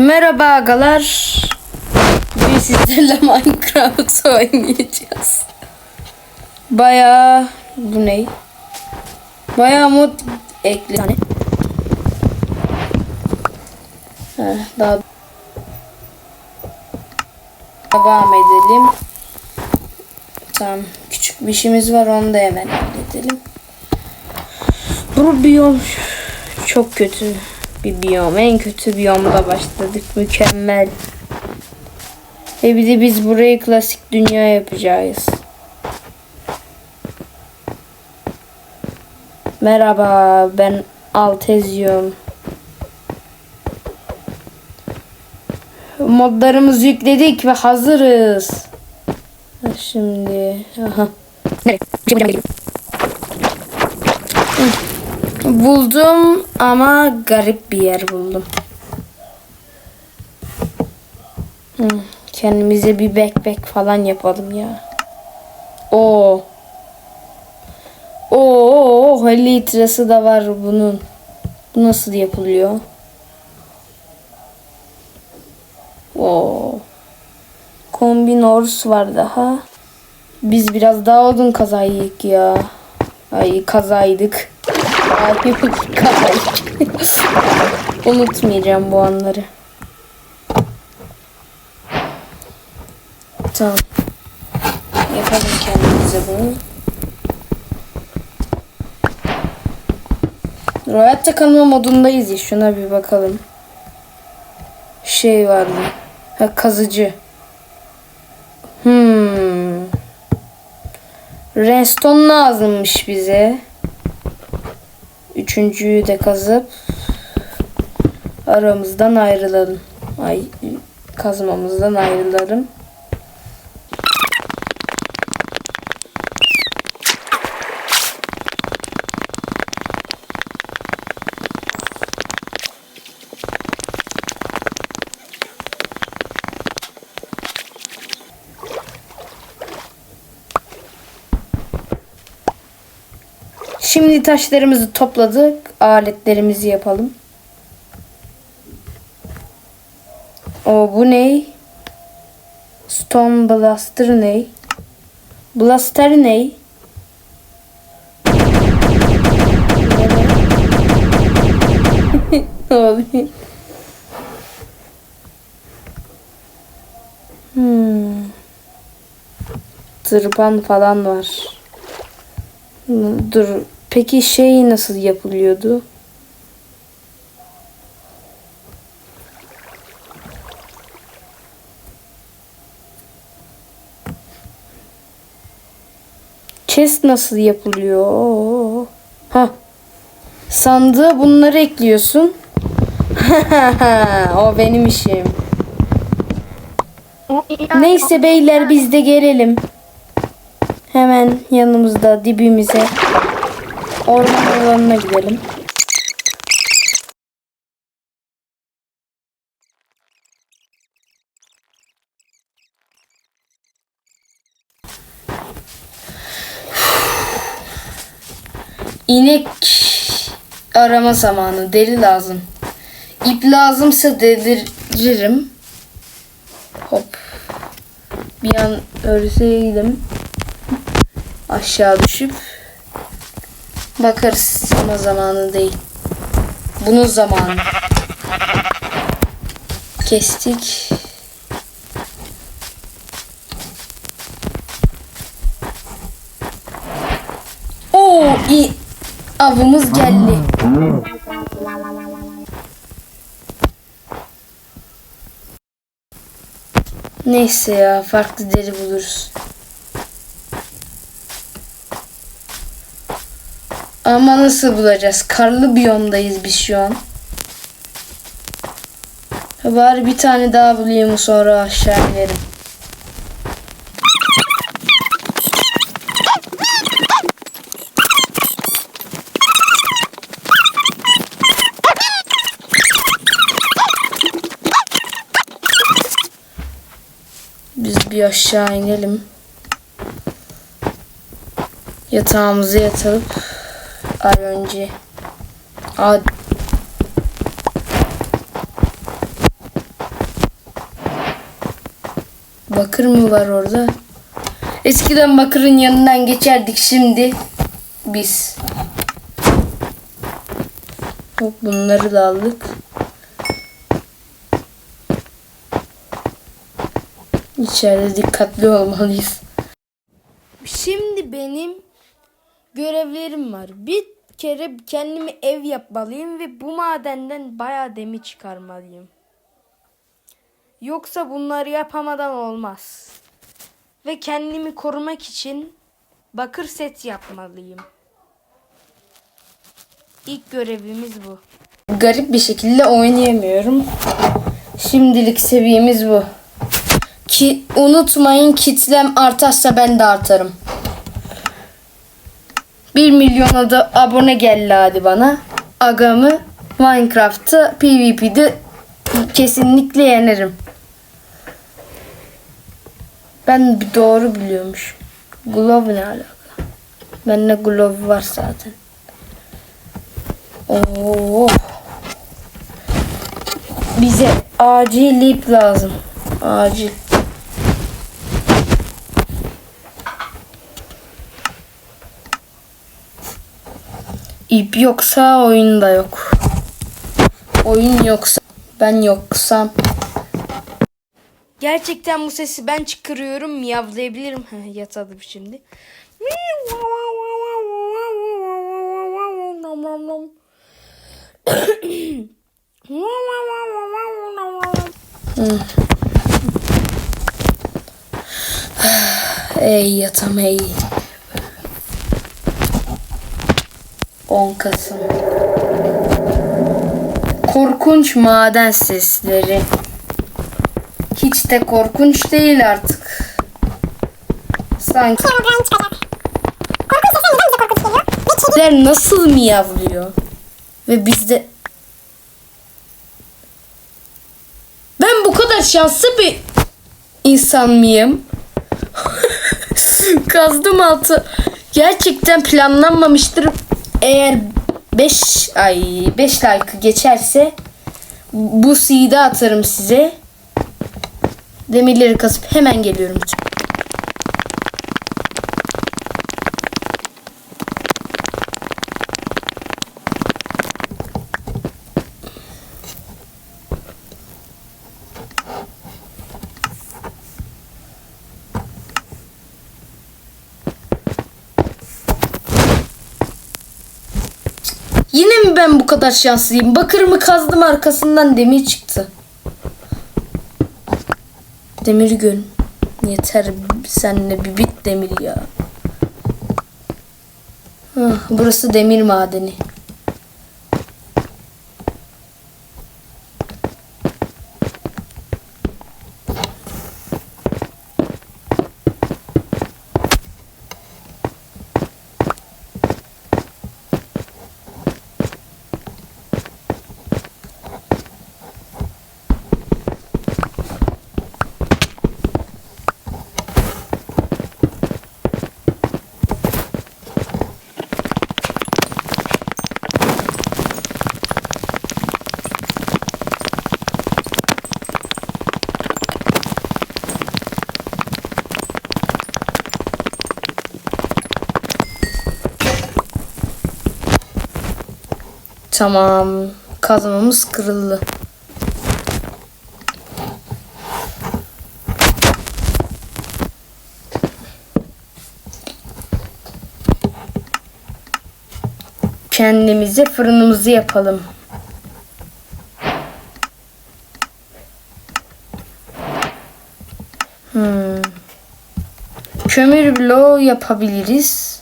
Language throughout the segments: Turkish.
Merhaba agalar. Bugün sizlerle Minecraft oynayacağız. Bayağı bu ne? Bayağı mod ekli. Hani? Daha devam edelim. Tamam. Küçük bir işimiz var onu da hemen halledelim. Bu biyom çok kötü bir biyom. En kötü biyomda başladık. Mükemmel. Ve bir de biz burayı klasik dünya yapacağız. Merhaba ben Altezyum. Modlarımızı yükledik ve hazırız. Ha, Şimdi aha. Buldum ama garip bir yer buldum. Kendimize bir backpack falan yapalım ya. Oo. Oo, 50 litresi de var bunun. Bu nasıl yapılıyor? Oo. Kombinors var daha. Biz biraz daha odun kazaydık ya. Ay kazaydık. Unutmayacağım bu anları. Tamam. Yapalım kendimize bunu. Dur, Hayatta kalma modundayız ya. Şuna bir bakalım. Şey vardı. Ha kazıcı. Hmm. Redstone lazımmış bize. Üçüncüyü de kazıp aramızdan ayrılalım. Ay kazmamızdan ayrılalım. Şimdi taşlarımızı topladık. Aletlerimizi yapalım. O bu ne? Stone Blaster ne? Blaster ne? Hmm. Tırpan falan var. Dur. Peki şey nasıl yapılıyordu? Chest nasıl yapılıyor? Ha. Sandığa bunları ekliyorsun. o benim işim. Neyse beyler biz de gelelim. Hemen yanımızda dibimize orman alanına gidelim. İnek arama zamanı. Deri lazım. İp lazımsa deliririm. Hop. Bir an örseydim aşağı düşüp bakarız ama zamanı değil. Bunun zamanı. Kestik. Oo, iyi. Avımız geldi. Neyse ya farklı deri buluruz. Ama nasıl bulacağız? Karlı biyomdayız biz şu an. Bari bir tane daha bulayım sonra aşağı inerim. Biz bir aşağı inelim. Yatağımızı yatalım ay önce. Ad Bakır mı var orada? Eskiden bakırın yanından geçerdik şimdi biz. Hop bunları da aldık. İçeride dikkatli olmalıyız. Şimdi benim görevlerim var. Bir kere kendimi ev yapmalıyım ve bu madenden bayağı demir çıkarmalıyım. Yoksa bunları yapamadan olmaz. Ve kendimi korumak için bakır set yapmalıyım. İlk görevimiz bu. Garip bir şekilde oynayamıyorum. Şimdilik seviyemiz bu. Ki unutmayın kitlem artarsa ben de artarım. 1 milyona da abone geldi hadi bana. Agamı Minecraft'ta PvP'de kesinlikle yenerim. Ben doğru biliyormuş. Glove ne alaka? Bende glove var zaten. Oo. Bize acil ip lazım. Acil. İp yoksa oyun da yok. Oyun yoksa ben yoksam. Gerçekten bu sesi ben çıkarıyorum. Miyavlayabilirim. Yatadım şimdi. Ey yatam ey. 10 Kasım. Korkunç maden sesleri. Hiç de korkunç değil artık. Sanki kediler nasıl miyavlıyor? Ve bizde Ben bu kadar şanslı bir insan mıyım? Kazdım altı. Gerçekten planlanmamıştır. Eğer 5 ay 5 like geçerse bu seed'i atarım size. Demirleri kasıp hemen geliyorum. Yine mi ben bu kadar şanslıyım? Bakırımı kazdım arkasından demir çıktı. Demir gün. Yeter senle bir bit demir ya. Burası demir madeni. Tamam. Kazmamız kırıldı. Kendimize fırınımızı yapalım. Hmm. Kömür bloğu yapabiliriz.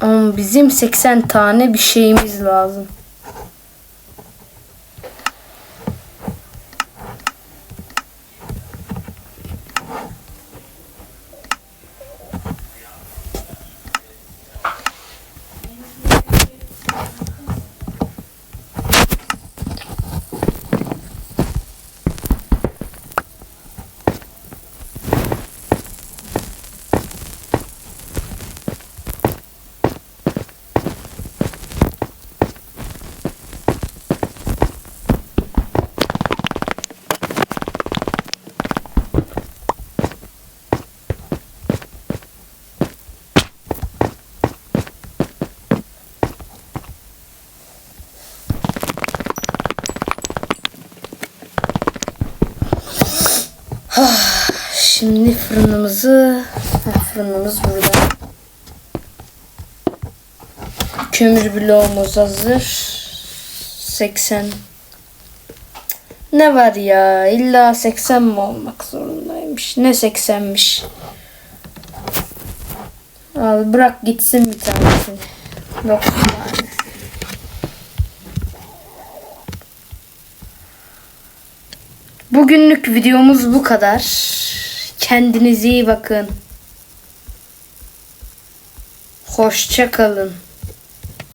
Ama bizim 80 tane bir şeyimiz lazım. Şimdi fırınımızı fırınımız burada. Kömür bloğumuz hazır. 80 ne var ya? İlla 80 mi olmak zorundaymış? Ne 80'miş? Al bırak gitsin bir tanesini. Yok yani. Bugünlük videomuz bu kadar. Kendinize iyi bakın. Hoşça kalın.